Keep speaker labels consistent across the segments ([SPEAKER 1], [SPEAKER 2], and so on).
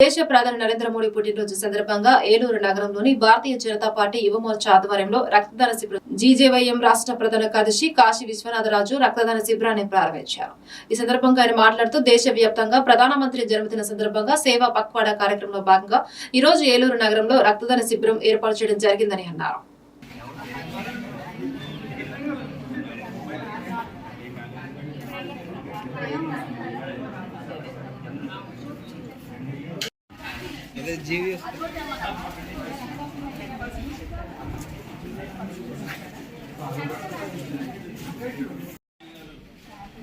[SPEAKER 1] దేశ ప్రధాని నరేంద్ర మోడీ పుట్టినరోజు సందర్భంగా ఏలూరు నగరంలోని భారతీయ జనతా పార్టీ యువమోర్చా ఆధ్వర్యంలో రక్తదాన శిబిరం జీజేవైఎం రాష్ట్ర ప్రధాన కార్యదర్శి కాశీ విశ్వనాథరాజు రక్తదాన శిబిరాన్ని ప్రారంభించారు. ఈ సందర్భంగా ఆయన మాట్లాడుతూ దేశవ్యాప్తంగా ప్రధానమంత్రి జన్మదిన సందర్భంగా సేవా పక్వాడా కార్యక్రమంలో భాగంగా ఈ రోజు ఏలూరు నగరంలో రక్తదాన శిబిరం ఏర్పాటు చేయడం జరిగిందని అన్నారు.
[SPEAKER 2] అదే జీవి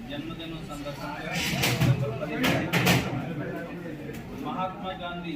[SPEAKER 3] జన్మదినం సందర్భంగా సెప్టెంబర్ పదిహేను మహాత్మా గాంధీ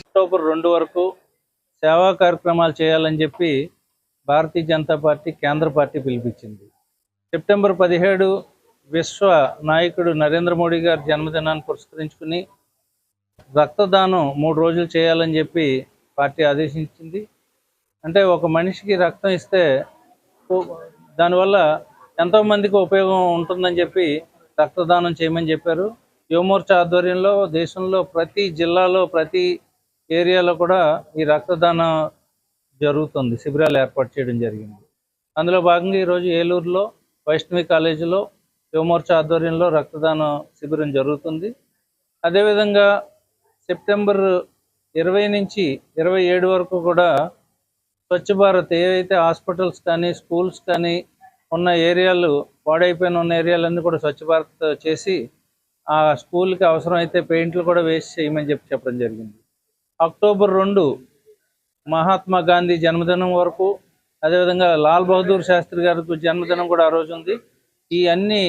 [SPEAKER 3] అక్టోబర్ రెండు వరకు సేవా కార్యక్రమాలు చేయాలని చెప్పి భారతీయ జనతా పార్టీ కేంద్ర పార్టీ పిలిపించింది. సెప్టెంబర్ పదిహేడు విశ్వ నాయకుడు నరేంద్ర మోడీ గారి జన్మదినాన్ని పురస్కరించుకుని రక్తదానం మూడు రోజులు చేయాలని చెప్పి పార్టీ ఆదేశించింది. అంటే ఒక మనిషికి రక్తం ఇస్తే దానివల్ల దానివల్ల ఎంతోమందికి ఉపయోగం ఉంటుందని చెప్పి రక్తదానం చేయమని చెప్పారు. యువమోర్చా ఆధ్వర్యంలో దేశంలో ప్రతి జిల్లాలో ప్రతి ఏరియాలో కూడా ఈ రక్తదానం జరుగుతుంది. శిబిరాలు ఏర్పాటు చేయడం జరిగింది. అందులో భాగంగా ఈరోజు ఏలూరులో వైష్ణవి కాలేజీలో యువమోర్చా ఆధ్వర్యంలో రక్తదాన శిబిరం జరుగుతుంది. అదేవిధంగా సెప్టెంబర్ ఇరవై నుంచి ఇరవై ఏడు వరకు కూడా స్వచ్ఛ భారత్ ఏవైతే హాస్పిటల్స్ కానీ స్కూల్స్ కానీ ఉన్న ఏరియాలు పాడైపోయిన ఉన్న ఏరియాలన్నీ కూడా స్వచ్ఛ భారత్ చేసి ఆ స్కూల్కి అవసరమైతే పెయింట్లు కూడా వేసి చేయమని చెప్పి చెప్పడం జరిగింది. అక్టోబర్ రెండు మహాత్మా గాంధీ జన్మదినం వరకు అదేవిధంగా లాల్ బహదూర్ శాస్త్రి గారి జన్మదినం కూడా ఆ రోజు ఉంది. ఈ అన్ని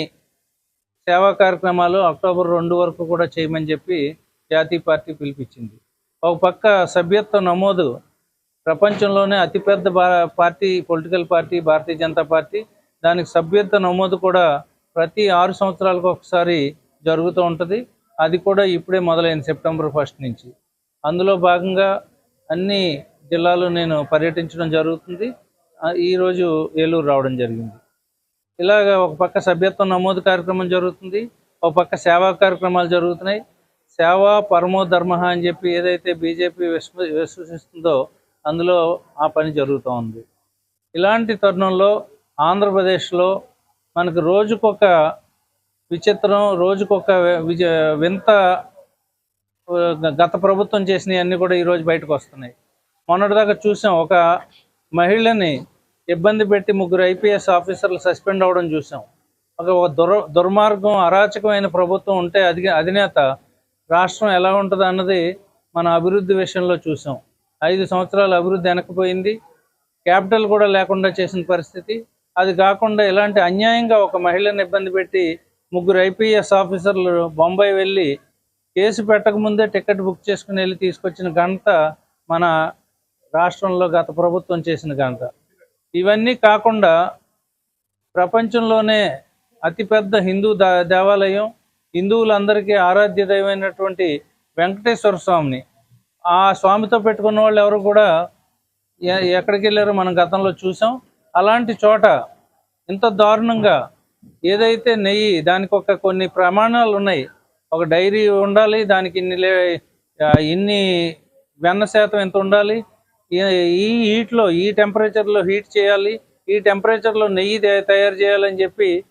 [SPEAKER 3] సేవా కార్యక్రమాలు అక్టోబర్ రెండు వరకు కూడా చేయమని చెప్పి జాతీయ పార్టీ పిలిపించింది. ఒక పక్క సభ్యత్వ నమోదు ప్రపంచంలోనే అతిపెద్ద party political party Bharatiya Janata party. దానికి సభ్యత్వ నమోదు కూడా ప్రతి ఆరు సంవత్సరాలకు ఒకసారి జరుగుతూ ఉంటుంది. అది కూడా ఇప్పుడే మొదలైంది సెప్టెంబర్ ఫస్ట్ నుంచి. అందులో భాగంగా అన్ని జిల్లాలు నేను పర్యటించడం జరుగుతుంది. ఈరోజు ఏలూరు రావడం జరిగింది. ఇలాగ ఒక పక్క సభ్యత్వం నమోదు కార్యక్రమం జరుగుతుంది. ఒక పక్క సేవా కార్యక్రమాలు జరుగుతున్నాయి. సేవా పరమో ధర్మ అని చెప్పి ఏదైతే బీజేపీ విశ్వ విశ్వసిస్తుందో అందులో ఆ పని జరుగుతూ ఉంది. ఇలాంటి తరుణంలో ఆంధ్రప్రదేశ్లో మనకు రోజుకొక విచిత్రం రోజుకొక విజ వింత గత ప్రభుత్వం చేసినవి అన్నీ కూడా ఈరోజు బయటకు వస్తున్నాయి. మొన్నటిదాకా చూసాం ఒక మహిళని ఇబ్బంది పెట్టి ముగ్గురు ఐపీఎస్ ఆఫీసర్లు సస్పెండ్ అవ్వడం చూసాం. ఒక దుర్ దుర్మార్గం అరాచకమైన ప్రభుత్వం ఉంటే అధి అధినేత రాష్ట్రం ఎలా ఉంటుంది అన్నది మన అభివృద్ధి విషయంలో చూసాం. ఐదు సంవత్సరాలు అభివృద్ధి వెనకపోయింది. క్యాపిటల్ కూడా లేకుండా చేసిన పరిస్థితి. అది కాకుండా ఇలాంటి అన్యాయంగా ఒక మహిళను ఇబ్బంది పెట్టి ముగ్గురు ఐపీఎస్ ఆఫీసర్లు బొంబాయి వెళ్ళి కేసు పెట్టకముందే టికెట్ బుక్ చేసుకుని వెళ్ళి తీసుకొచ్చిన ఘనత మన రాష్ట్రంలో గత ప్రభుత్వం చేసిన ఘనత. ఇవన్నీ కాకుండా ప్రపంచంలోనే అతిపెద్ద హిందూ దా- దేవాలయం. హిందువులందరికీ ఆరాధ్య దైవమైనటువంటి వెంకటేశ్వర స్వామిని ఆ స్వామితో పెట్టుకున్న వాళ్ళు ఎవరు కూడా ఎక్కడికి వెళ్ళారో మనం గతంలో చూసాం. అలాంటి చోట ఇంత దారుణంగా ఏదైతే నెయ్యి దానికి ఒక కొన్ని ప్రమాణాలు ఉన్నాయి. ఒక డైరీ ఉండాలి దానికి ఇన్ని లే ఇన్ని వెన్న శాతం ఎంత ఉండాలి ఈ- హీట్లో ఈ టెంపరేచర్లో హీట్ చేయాలి ఈ టెంపరేచర్లో నెయ్యి తయారు చేయాలని చెప్పి